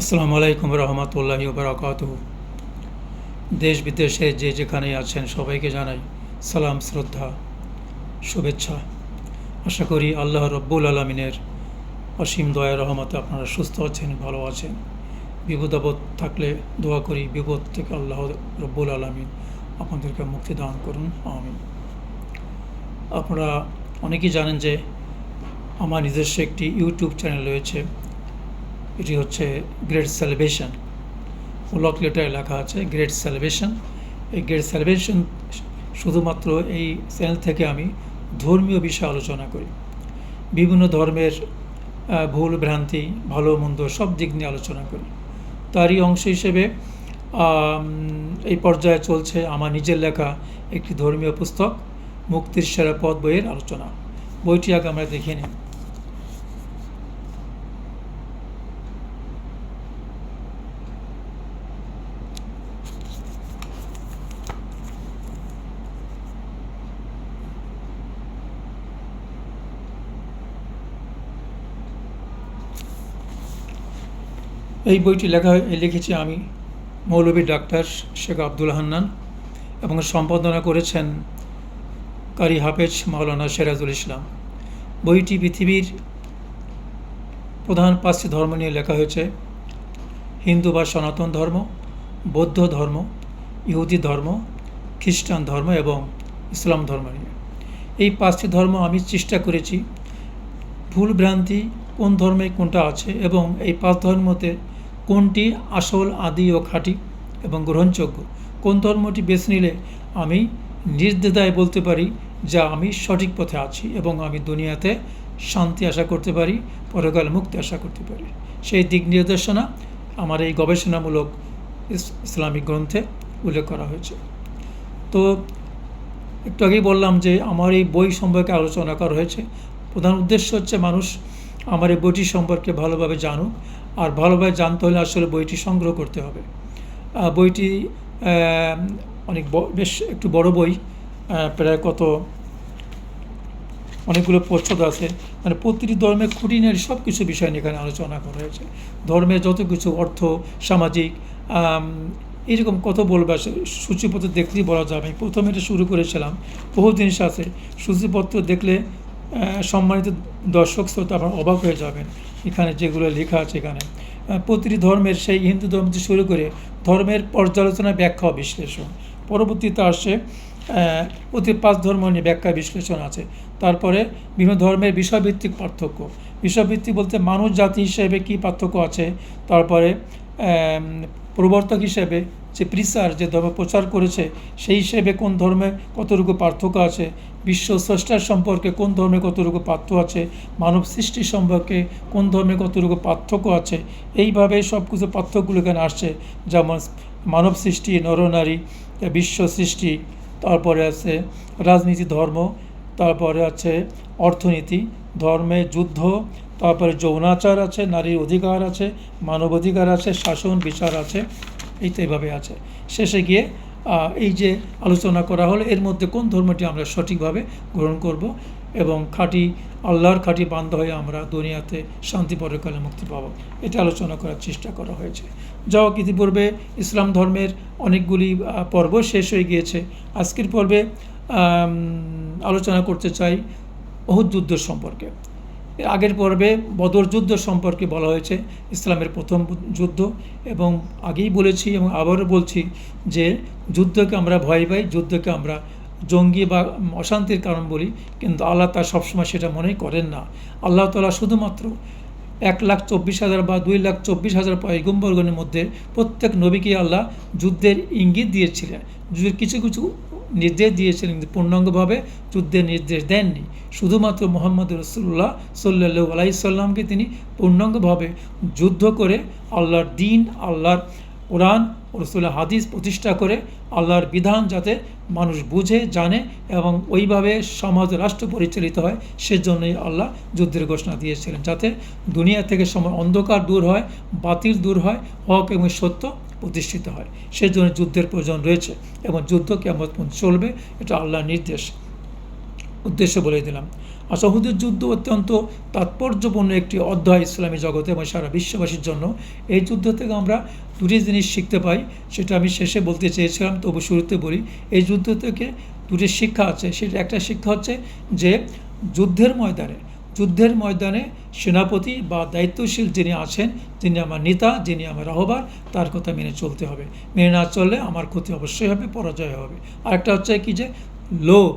আসসালামু আলাইকুম রহমতুল্লাহি বারাকাত দেশ বিদেশে যে যেখানে আছেন সবাইকে জানাই সালাম, শ্রদ্ধা, শুভেচ্ছা। আশা করি আল্লাহ রব্বুল আলমিনের অসীম দয়া রহমতে আপনারা সুস্থ আছেন, ভালো আছেন। বিপদ আপদ থাকলে দোয়া করি, বিপদ থেকে আল্লাহ রব্বুল আলমিন আপনাদেরকে মুক্তি দান করুন, আমিন। আপনারা অনেকেই জানেন যে আমার নিজস্ব একটি ইউটিউব চ্যানেল রয়েছে। এটি হচ্ছে গ্রেট সেলিব্রেশন ব্লক লেটারে লেখা আছে, গ্রেট সেলিব্রেশন এই গ্রেট সেলিব্রেশন শুধুমাত্র এই চ্যানেল থেকে আমি ধর্মীয় বিষয়ে আলোচনা করি। বিভিন্ন ধর্মের ভুল, ভ্রান্তি, ভালো, মন্দ সব দিক নিয়ে আলোচনা করি। তারই অংশ হিসেবে এই পর্যায়ে চলছে আমার নিজের লেখা একটি ধর্মীয় পুস্তক, মুক্তির সেরা পথ বইয়ের আলোচনা। বইটি আগে আমরা দেখে নিই। এই বইটি লেখা লিখেছি আমি মৌলভী ডাক্তার শেখ আব্দুল হান্নান এবং সম্পাদনা করেছেন কারি হাফেজ মাওলানা সেরাজুল ইসলাম। বইটি পৃথিবীর প্রধান পাঁচটি ধর্ম নিয়ে লেখা হয়েছে। হিন্দু বা সনাতন ধর্ম, বৌদ্ধ ধর্ম, ইহুদি ধর্ম, খ্রিস্টান ধর্ম এবং ইসলাম ধর্ম নিয়ে। এই পাঁচটি ধর্ম আমি চেষ্টা করেছি। ভুল ভ্রান্তি কোন ধর্মে কোনটা আছে এবং এই পাঁচ ধর্মতে কোনটি আসল, আদি ও খাঁটি এবং গ্রহণযোগ্য? কোন ধর্মটি বেছে নিলে আমি নির্দ্বিধায় বলতে পারি যা আমি সঠিক পথে আছি এবং আমি দুনিয়াতে শান্তি আশা করতে পারি, পরকাল মুক্তি আশা করতে পারি? সেই দিক নির্দেশনা আমার এই গবেষণামূলক ইসলামিক গ্রন্থে উল্লেখ করা হয়েছে। তো একটু আগেই বললাম যে আমার এই বই সম্পর্কে আলোচনা করা হয়েছে। প্রধান উদ্দেশ্য হচ্ছে মানুষ আমার এই বইটি সম্পর্কে ভালোভাবে জানুক আর ভালোভাবে জানতে হলে আসলে বইটি সংগ্রহ করতে হবে। বইটি অনেক বেশ একটু বড় বই প্রায় কত, অনেকগুলো প্রচ্ছদ আছে। মানে প্রতিটি ধর্মের খুঁটিনারি সব কিছু বিষয় নিয়ে এখানে আলোচনা করা হয়েছে। ধর্মের যত কিছু, অর্থ, সামাজিক এরকম কত বলবে সূচিপত্র দেখলেই বলা যাবে। আমি প্রথমে এটা শুরু করেছিলাম। বহু জিনিস আছে। সূচিপত্র দেখলে সম্মানিত দর্শক শ্রোতা আপনার অবাক হয়ে যাবেন। এখানে যেগুলো লেখা আছে এখানে। প্রতিটি ধর্মের সেই হিন্দু ধর্ম থেকে শুরু করে ধর্মের পর্যালোচনা ব্যাখ্যা বিশ্লেষণ। পরবর্তীতে আহ, প্রতি পাঁচ ধর্ম নিয়ে ব্যাখ্যা বিশ্লেষণ আছে। তারপরে বিভিন্ন ধর্মের বিষয়ভিত্তিক পার্থক্য। বিষয়ভিত্তিক বলতে মানুষ জাতি হিসেবে কী পার্থক্য আছে? তারপরে প্রবর্তক হিসেবে যে প্রিসার, যে ধর্ম প্রচার করেছে, সেই হিসেবে কোন ধর্মে কতটুকু পার্থক্য আছে? বিশ্ব স্রষ্টার সম্পর্কে কোন ধর্মে কতটুকু পার্থক্য আছে? মানব সৃষ্টি সম্পর্কে কোন ধর্মে কতটুকু পার্থক্য আছে? এইভাবে সব কিছু পার্থক্যগুলো এখানে আসছে। যেমন মানব সৃষ্টি, নরনারী, বিশ্ব সৃষ্টি, তারপরে আছে রাজনীতি, ধর্ম, তারপরে আছে অর্থনীতি, ধর্মে যুদ্ধ, তারপরে যৌনাচার আছে, নারীর অধিকার আছে মানবাধিকার আছে, শাসন, বিচার আছে। এই তো এইভাবে আছে। শেষে গিয়ে এই যে আলোচনা করা হলো, এর মধ্যে কোন ধর্মটি আমরা সঠিকভাবে গ্রহণ করব এবং খাঁটি আল্লাহর খাঁটি বান্ধ হয়ে আমরা দুনিয়াতে শান্তি পরকালে মুক্তি পাবো, এটা আলোচনা করার চেষ্টা করা হয়েছে। যা হোক ইতিপূর্বে ইসলাম ধর্মের অনেকগুলি পর্ব শেষ হয়ে গিয়েছে। আজকের পর্বে আলোচনা করতে চাই অহুদ যুদ্ধ সম্পর্কে। আগের পর্বে বদর যুদ্ধ সম্পর্কে বলা হয়েছে, ইসলামের প্রথম যুদ্ধ। এবং আগেই বলেছি এবং আবারও বলছি যে যুদ্ধকে আমরা ভয় পাই, যুদ্ধকে আমরা জঙ্গি বা অশান্তির কারণ বলি, কিন্তু আল্লাহ তা সবসময় সেটা মনেই করেন না। আল্লাহ তালা শুধুমাত্র এক লাখ চব্বিশ হাজার বা দুই লাখ চব্বিশ হাজার পয়গম্বরগণের মধ্যে প্রত্যেক নবীকে আল্লাহ যুদ্ধের ইঙ্গিত দিয়েছিলেন। যুদ্ধের কিছু কিছু নির্দেশ দিয়েছিলেন কিন্তু পূর্ণাঙ্গভাবে যুদ্ধের নির্দেশ দেননি। শুধুমাত্র মোহাম্মদ রসুল্লাহ সাল্লু আলাইসাল্লামকে তিনি পূর্ণাঙ্গভাবে যুদ্ধ করে আল্লাহর দিন, আল্লাহর কোরআন ও রসুল্লাহ হাদিস প্রতিষ্ঠা করে আল্লাহর বিধান যাতে মানুষ বুঝে, জানে এবং ওইভাবে সমাজ রাষ্ট্র পরিচালিত হয়, সেজন্যই আল্লাহ যুদ্ধের ঘোষণা দিয়েছিলেন। যাতে দুনিয়া থেকে সময় অন্ধকার দূর হয়, বাতিল দূর হয়, হক এবং সত্য প্রতিষ্ঠিত হয়। সেজন্য যুদ্ধের প্রয়োজন রয়েছে এবং যুদ্ধ কেমন চলবে, এটা আল্লাহর নির্দেশ। উদ্দেশ্য বলে দিলাম। উহুদের যুদ্ধ অত্যন্ত তাৎপর্যপূর্ণ একটি অধ্যায় ইসলামী জগতে এবং সারা বিশ্ববাসীর জন্য। এই যুদ্ধ থেকে আমরা দুটি জিনিস শিখতে পাই, সেটা আমি শেষে বলতে চেয়েছিলাম, তবু শুরুতে বলি, এই যুদ্ধ থেকে দুটি শিক্ষা আছে। সেটা একটা শিক্ষা হচ্ছে যে যুদ্ধের ময়দানে যুদ্ধের ময়দানে সেনাপতি বা দায়িত্বশীল যিনি আছেন, যিনি আমার নেতা, যিনি আমার রাহবার, তার কথা মেনে চলতে হবে। মেনে না চললে আমার ক্ষতি অবশ্যই হবে, পরাজয় হবে। আরেকটা হচ্ছে কি যে লোভ।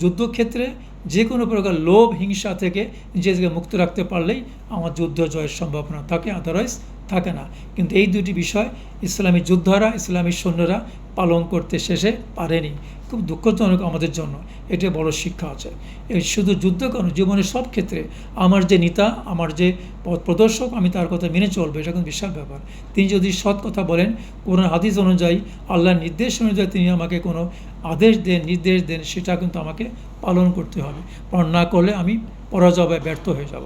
যুদ্ধক্ষেত্রে যে কোনো প্রকার লোভ, হিংসা থেকে নিজেকে মুক্ত রাখতে পারলেই আমার যুদ্ধ জয়ের সম্ভাবনা থাকে। আদারওয়াইজ থাকে না। কিন্তু এই দুটি বিষয় ইসলামী যোদ্ধারা, ইসলামী সৈন্যরা পালন করতে শেষে পারেনি। খুব দুঃখজনক আমাদের জন্য। এটা বড় শিক্ষা আছে। এই শুধু যুদ্ধ কেন? জীবনের সব ক্ষেত্রে আমার যে নেতা, আমার যে পথ প্রদর্শক, আমি তার কথা মেনে চলবো, এটা কিন্তু বিশাল ব্যাপার। তিনি যদি সৎ কথা বলেন, কোনো হাদিস অনুযায়ী, আল্লাহর নির্দেশ অনুযায়ী তিনি আমাকে কোনো আদেশ দেন, নির্দেশ দেন, সেটা কিন্তু আমাকে পালন করতে হবে। পালন না করলে আমি পরাজয় ব্যর্থ হয়ে যাব।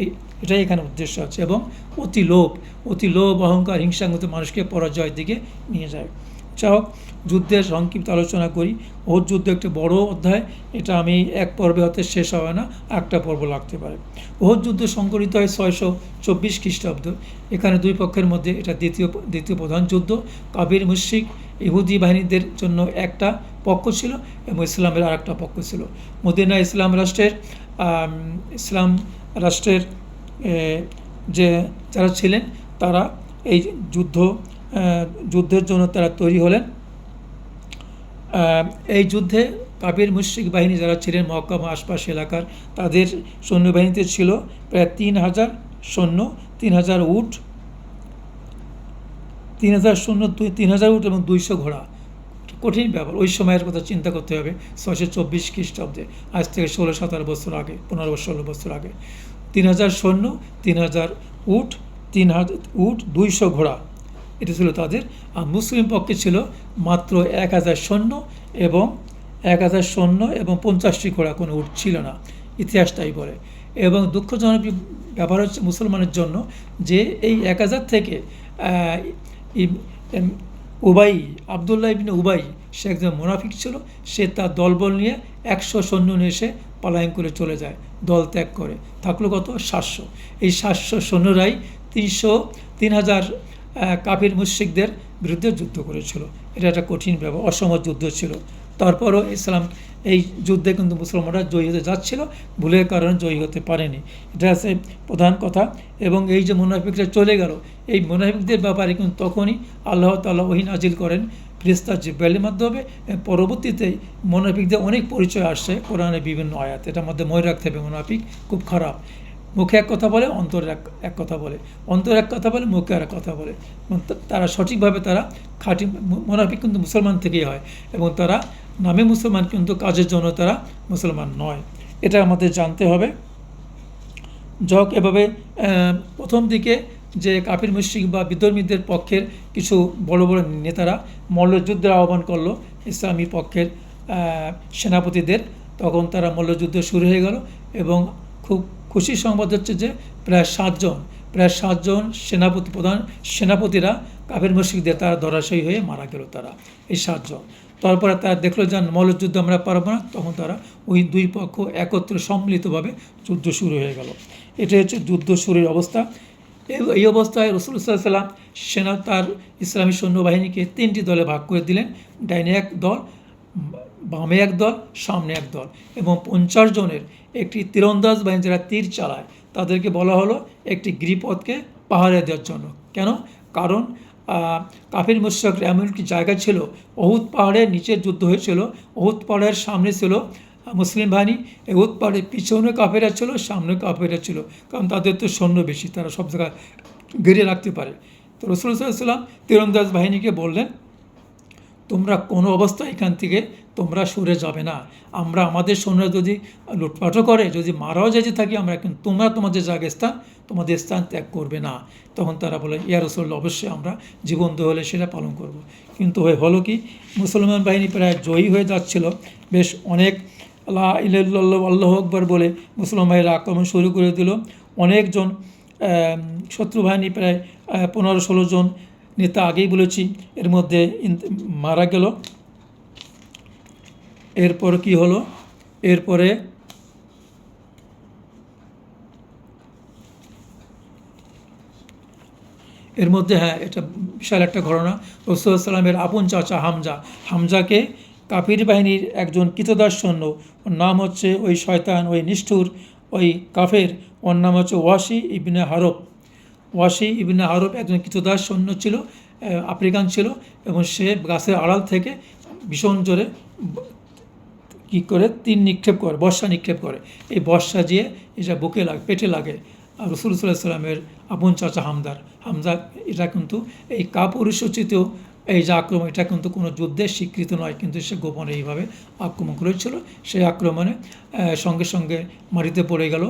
এই, এটাই এখানে উদ্দেশ্য আছে। এবং অতি লোভ অতি লোভ, অহংকার হিংসাঙ্গত মানুষকে পরাজয়ের দিকে নিয়ে যায়। যা হোক, যুদ্ধের সংক্ষিপ্ত আলোচনা করি। ওর যুদ্ধ একটি বড় অধ্যায়। এটা আমি এক পর্বে হতে শেষ হবে না একটা পর্ব লাগতে পারে। ওহর যুদ্ধ সংকলিত হয় ছয়শো চব্বিশ খ্রিস্টাব্দ। এখানে দুই পক্ষের মধ্যে এটা দ্বিতীয় দ্বিতীয় প্রধান যুদ্ধ। কাবির মুশিক ইহুদি বাহিনীদের জন্য একটা পক্ষ ছিল এবং ইসলামের আর একটা পক্ষ ছিল। মদিনা ইসলাম রাষ্ট্রের ইসলাম রাষ্ট্রের যে যারা ছিলেন তারা এই যুদ্ধ যুদ্ধের জন্য তারা তৈরি হলেন। এই যুদ্ধে কাবির মুশ্রিক বাহিনী যারা ছিলেন মক্কা বা আশপাশ এলাকার, তাদের সৈন্যবাহিনীতে ছিল প্রায় তিন হাজার সৈন্য, তিন হাজার উট, তিন হাজার সৈন্য তিন হাজার উট এবং দুইশো ঘোড়া। কঠিন ব্যাপার। ওই সময়ের কথা চিন্তা করতে হবে ছয়শো চব্বিশ খ্রিস্টাব্দে। আজ থেকে ষোলো সতেরো বছর আগে, পনেরো ষোলো বছর আগে। তিন হাজার সৈন্য তিন হাজার উট তিন হাজার উট দুইশো ঘোড়া। এটা ছিল তাদের। আর মুসলিম পক্ষে ছিল মাত্র এক হাজার সৈন্য এবং এক হাজার সৈন্য এবং পঞ্চাশটি ঘোড়া। কোনো উট ছিল না। ইতিহাস তাই বলে। এবং দুঃখজনক ব্যাপার হচ্ছে মুসলমানের জন্য যে এই এক হাজার থেকে উবাই, আবদুল্লাহ ইবিন উবাই, সে একজন মোনাফিক ছিল, সে তার দলবল নিয়ে একশো সৈন্য নিয়ে এসে পলায়ন করে চলে যায়, দল ত্যাগ করে। থাকল কত? সাতশো। এই সাতশো সৈন্যরাই তিনশো, তিন হাজার কাফির মুশ্রিকদের বিরুদ্ধে যুদ্ধ করেছিল। এটা একটা কঠিন ব্যাপার, অসম যুদ্ধ ছিল। তারপরও ইসলাম এই যুদ্ধে কিন্তু মুসলমানরা জয়ী হতে যাচ্ছিল, ভুলের কারণে জয়ী হতে পারেনি। এটা হচ্ছে প্রধান কথা। এবং এই যে মুনাফিকরা চলে গেল, এই মুনাফিকদের ব্যাপারে কিন্তু তখনই আল্লাহ তাল্লাহ ওহিন আজিল করেন। ফ্রিস্তা জিব্রাইলের মাধ্যমে পরবর্তীতে মুনাফিকদের অনেক পরিচয় আসছে কোরআনের বিভিন্ন আয়াত। এটার মধ্যে মনে রাখতে হবে, মুনাফিক খুব খারাপ। মুখে এক কথা বলে, অন্তরে এক এক কথা বলে। অন্তর এক কথা বলে, মুখে আর এক কথা বলে। তারা সঠিকভাবে তারা খাঁটি মোনাফিক কিন্তু মুসলমান থেকেই হয়। এবং তারা নামে মুসলমান, কিন্তু কাজের জন্য তারা মুসলমান নয়। এটা আমাদের জানতে হবে। যক এভাবে প্রথম দিকে যে কাফির, মুশরিক বা বিধর্মীদের পক্ষের কিছু বড় বড় নেতারা মল্লযুদ্ধের আহ্বান করল ইসলামী পক্ষের সেনাপতিদের। তখন তারা মল্লযুদ্ধ শুরু হয়ে গেল এবং খুব খুশির সংবাদ হচ্ছে যে প্রায় সাতজন প্রায় সাতজন সেনাপতি, প্রধান সেনাপতিরা কাফের, মুশরিকদের তারা ধরাশয়ী হয়ে মারা গেল তারা, এই সাতজন। তারপরে তারা দেখল যে মল্লযুদ্ধ আমরা পারব না। তখন তারা ওই দুই পক্ষ একত্রে সম্মিলিতভাবে যুদ্ধ শুরু হয়ে গেল। এটা হচ্ছে যুদ্ধ শুরুর অবস্থা। এই- অবস্থায় রসুল সাল্লাম সেনা তার ইসলামী সৈন্যবাহিনীকে তিনটি দলে ভাগ করে দিলেন। ডাইনে এক দল, বামে এক দল, সামনে এক দল এবং পঞ্চাশ জনের একটি তীরন্দাজ বাহিনী যারা তীর চালায়, তাদেরকে বলা হলো একটি গিরিপথকে পাহাড়ে দেওয়ার জন্য। কেন? কারণ কাফির মুশাকর এমন একটি জায়গা ছিল অহুদ পাহাড়ের নিচে যুদ্ধ হয়েছিল অহুত পাহাড়ের সামনে ছিল মুসলিম বাহিনী এহুদ পাহাড়ের পিছনে কাফেরা ছিল, সামনে কাফেরা ছিল, কারণ তাদের তো সৈন্য বেশি, তারা সব জায়গায় ঘিরে রাখতে পারে। তো রসুল সাল্লাম তীরন্দাজ বাহিনীকে বললেন তোমরা কোনো অবস্থায় এখান থেকে তোমরা সরে যাবে না। আমরা আমাদের সৈন্যরা যদি লুটপাটও করে, যদি মারাও যেতে থাকি, আমরা কিন্তু তোমরা তোমাদের জায়গায় স্থান তোমাদের স্থান ত্যাগ করবে না। তখন তারা বলে, ইয়া রসুল অবশ্যই আমরা জীবন হলে সেটা পালন করব। কিন্তু হয়ে হলো কি, মুসলমান বাহিনী প্রায় জয়ী হয়ে যাচ্ছিল। বেশ অনেক আল্লাহ ইল্লাল্লাহ, আল্লাহ আকবর বলে মুসলমান বাহিনীরা আক্রমণ শুরু করে দিল। অনেকজন শত্রু বাহিনী প্রায় পনেরো ষোলো জন নেতা আগেই বলেছি। এর মধ্যে মারা গেল। এরপর কি হলো? এরপরে এর মধ্যে হ্যাঁ এটা বিশাল একটা ঘটনা। রসুলামের আপন চাচা হামজা। হামজাকে কাফির বাহিনীর একজন কিতদার সৈন্য ওর নাম হচ্ছে ওই শয়তান, ওই নিষ্ঠুর, ওই কাফের। ওর নাম হচ্ছে ওয়াসি ইবনে হারফ ওয়াসি ইবনে হারব একজন কৃতদাস সৈন্য ছিল আফ্রিকান ছিল এবং সে গাছের আড়াল থেকে ভীষণ জোরে কী করে তিন নিক্ষেপ করে, বর্ষা নিক্ষেপ করে। এই বর্ষা দিয়ে এটা বুকে লাগে, পেটে লাগে। আর রসুল সাল্লামের আপন চাচা হামদার, হামজা এটা কিন্তু এই কাপুরুষোচিত এই যে আক্রমণ, এটা কিন্তু কোনো যুদ্ধের স্বীকৃত নয়, কিন্তু সে গোপনে এইভাবে আক্রমণ করেছিল। সেই আক্রমণে সঙ্গে সঙ্গে মাটিতে পড়ে গেল।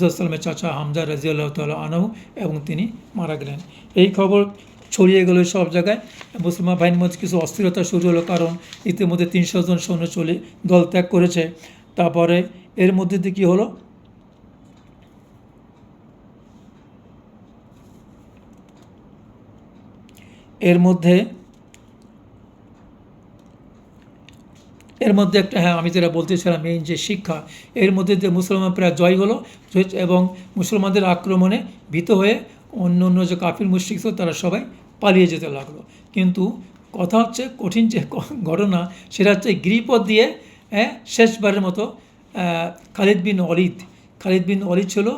রসুলামের চাচা হামজা রাজিউল্লাহ তাল আনহু এবং তিনি মারা গেলেন। এই খবর ছড়িয়ে গেল সব জায়গায়। মুসলমান বাহিনীর মধ্যে কিছু অস্থিরতা শুরু হলো কারণ ইতিমধ্যে তিনশো জন সৈন্য চলে দল ত্যাগ করেছে। তারপরে এর মধ্যে দিয়ে কী হলো? এর মধ্যে এর মধ্যে একটা হ্যাঁ আমি যেটা বলতেছিলাম মেইন যে শিক্ষা, এর মধ্যে যে মুসলমান প্রায় জয় হলো, এবং মুসলমানদের আক্রমণে ভীত হয়ে অন্য অন্য যে কাফির মুশ্রিক তারা সবাই পালিয়ে যেতে লাগল। কিন্তু কথা হচ্ছে, কঠিন যে ঘটনা, সেটা হচ্ছে গিরিপথ দিয়ে হ্যাঁ শেষবারের মতো খালিদ বিন অলিদ খালিদ বিন অলিদ ছিল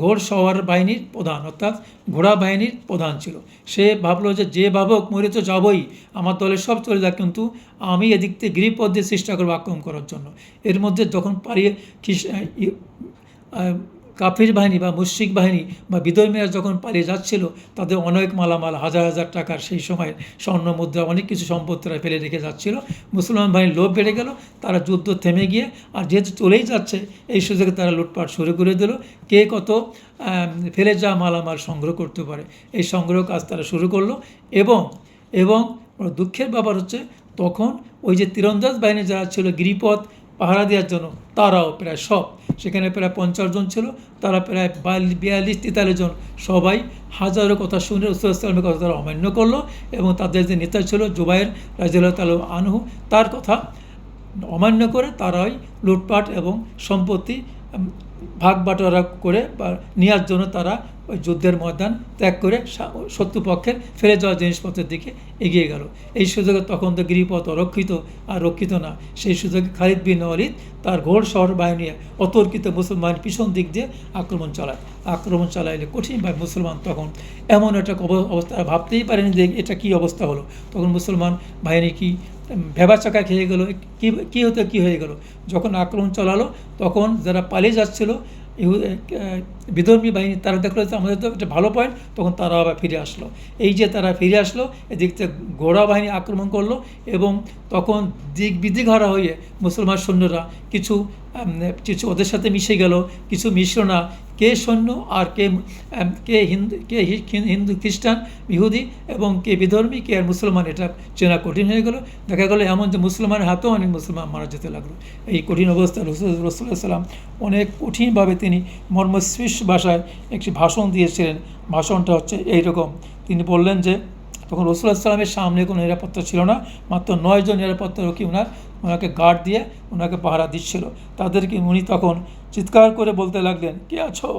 ঘোড় সওয়ার বাহিনীর প্রধান, অর্থাৎ ঘোড়া বাহিনীর প্রধান ছিল। সে ভাবলো যে যে ভাবক মরে তো যাবই। আমার দলের সব চলে যাক, কিন্তু আমি এদিক থেকে গিরিপথ দিয়ে চেষ্টা করব আক্রমণ করার জন্য। এর মধ্যে যখন পারিয়ে কাফির বাহিনী বা মুশ্রিক বাহিনী বা বিধর্মীরা যখন পালিয়ে যাচ্ছিল, তাদের অনেক মালামাল, হাজার হাজার টাকার সেই সময় স্বর্ণ মুদ্রা, অনেক কিছু সম্পদ তারা ফেলে রেখে যাচ্ছিল। মুসলমান বাহিনীর লোভ বেড়ে গেল, তারা যুদ্ধ থেমে গিয়ে আর যেহেতু চলেই যাচ্ছে, এই সুযোগে তারা লুটপাট শুরু করে দিল। কে কত ফেলে যাওয়া মালামাল সংগ্রহ করতে পারে, এই সংগ্রহ কাজ তারা শুরু করল। এবং এবং দুঃখের ব্যাপার হচ্ছে, তখন ওই যে তীরন্দাজ বাহিনী যারা ছিল, গিরিপথ পাহারা দেওয়ার জন্য, তারাও প্রায় সব সেখানে প্রায় পঞ্চাশ জন ছিল, তারা প্রায় বায়াল্লিশ, তেতাল্লিশ জন। সবাই হাজারো কথা শুনে রসুলামের কথা তারা অমান্য করল এবং তাদের যে নেতা ছিল জুবাইর রাজিউল্লাহ তাল আনহু, তার কথা অমান্য করে তারাই লুটপাট এবং সম্পত্তি ভাগ বাটোয়ারা করে বা নেওয়ার জন্য তারা ওই যুদ্ধের ময়দান ত্যাগ করে শত্রুপক্ষের ফেলে যাওয়া জিনিসপত্রের দিকে এগিয়ে গেল। এই সুযোগে তখন তো গিরিপথ অরক্ষিত আর রক্ষিত না। সেই সুযোগে খালিদ বিন ওয়ালিদ তার ঘোড় শহর বাহিনী অতর্কিত মুসলমান পিছন দিক দিয়ে আক্রমণ চালায়। আক্রমণ চালাইলে কঠিনভাবে মুসলমান তখন এমন একটা অবস্থা ভাবতেই পারেনি যে এটা কি অবস্থা হলো। তখন মুসলমান বাহিনী কি ভেবা চাকা খেয়ে গেলো, কী কী হতে, কী হয়ে গেল? যখন আক্রমণ চালালো, তখন যারা পালিয়ে যাচ্ছিল বিধর্মী বাহিনী তারা দেখল যে আমাদের তো একটা ভালো পয়েন্ট তখন তারা আবার ফিরে আসলো। এই যে তারা ফিরে আসলো, এদিক থেকে ঘোড়া বাহিনী আক্রমণ করল এবং তখন দিক বিদিঘারা হয়ে মুসলমান সৈন্যরা কিছু কিছু ওদের সাথে মিশে গেল, কিছু মিশল না। কে সৈন্য আর কে কে হিন্দু কে হিন্দু খ্রিস্টান, ইহুদি এবং কে বিধর্মী, কে আর মুসলমান, এটা চেনা কঠিন হয়ে গেল। দেখা গেলো এমন যে মুসলমানের হাতেও অনেক মুসলমান মারা যেতে লাগল। এই কঠিন অবস্থায় রসুল রসুল্লাহ সাল্লাম অনেক কঠিনভাবে তিনি মর্মস্পৃশ ভাষায় একটি ভাষণ দিয়েছিলেন। ভাষণটা হচ্ছে এইরকম। তিনি বললেন যে, তখন রসুল্লাহ সাল্লামের সামনে কোনো নিরাপত্তা ছিল না। মাত্র নয়জন নিরাপত্তা রক্ষী ওনার ওনাকে গার্ড দিয়ে ওনাকে পাহারা দিচ্ছিল। তাদেরকে উনি তখন চিৎকার করে বলতে লাগলেন, কে আছো?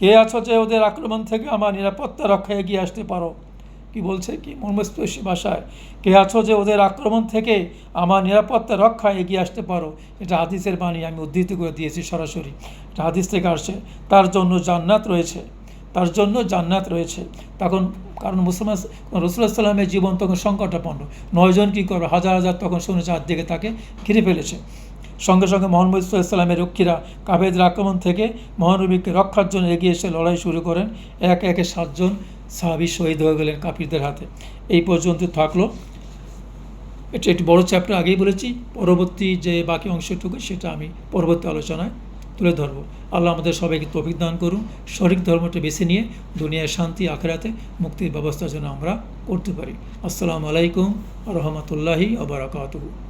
কে আছো যে ওদের আক্রমণ থেকে আমার নিরাপত্তা রক্ষায় এগিয়ে আসতে পারো? কি বলছে কি? মর্মস্পর্শী ভাষায়, কে আছো যে ওদের আক্রমণ থেকে আমার নিরাপত্তা রক্ষায় এগিয়ে আসতে পারো? এটা হাদিসের বাণী, আমি উদ্ধৃত করে দিয়েছি সরাসরি। এটা হাদিস থেকে আসছে, তার জন্য জান্নাত রয়েছে। তার জন্য জান্নাত রয়েছে। তখন কারণ মুসলমান রসুল্লাহ সাল্লামের জীবন তখন সংকটাপন্ন। নয়জন কী করবে? হাজার হাজার তখন শুনে চারদিকে তাকে ঘিরে ফেলেছে। সঙ্গে সঙ্গে মোহাম্মদ ইসলামের রক্ষীরা কাবেদের আক্রমণ থেকে মহানবীকে রক্ষার জন্য এগিয়ে এসে লড়াই শুরু করেন। এক একে সাতজন সাহাবি শহীদ হয়ে গেলেন কাপিরদের হাতে। এই পর্যন্ত থাকল। এটা একটি বড় চ্যাপ্টার আগেই বলেছি। পরবর্তী যে বাকি অংশটুকু সেটা আমি পরবর্তী আলোচনায় তুলে ধরব। আল্লাহ আমাদের সবাইকে তৌফিক দান করুন। সঠিক ধর্মটা বেছে নিয়ে দুনিয়ায় শান্তি, আখেরাতে মুক্তির ব্যবস্থা যেন আমরা করতে পারি। আসসালামু আলাইকুম রহমতুল্লাহি আবরাকাতু